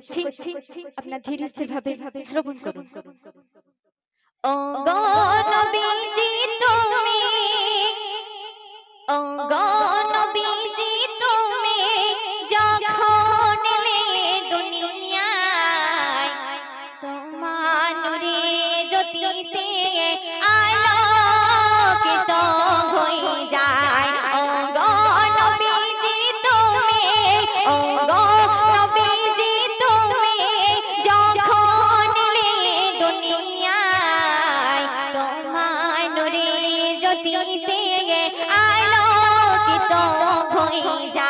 আপনার ধীরে স্থির ভাবে শ্রবণ করুন। ও গো নবীজি তুমি ও গণ নবীজি তুমি যখন লে দুনিয়ায় তোমার জ্যোতিতে পৃথিবীতে আলোকিত হয়ে যায়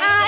I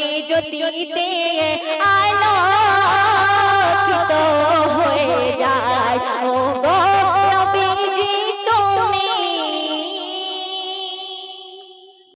জ্যোতিতে আলো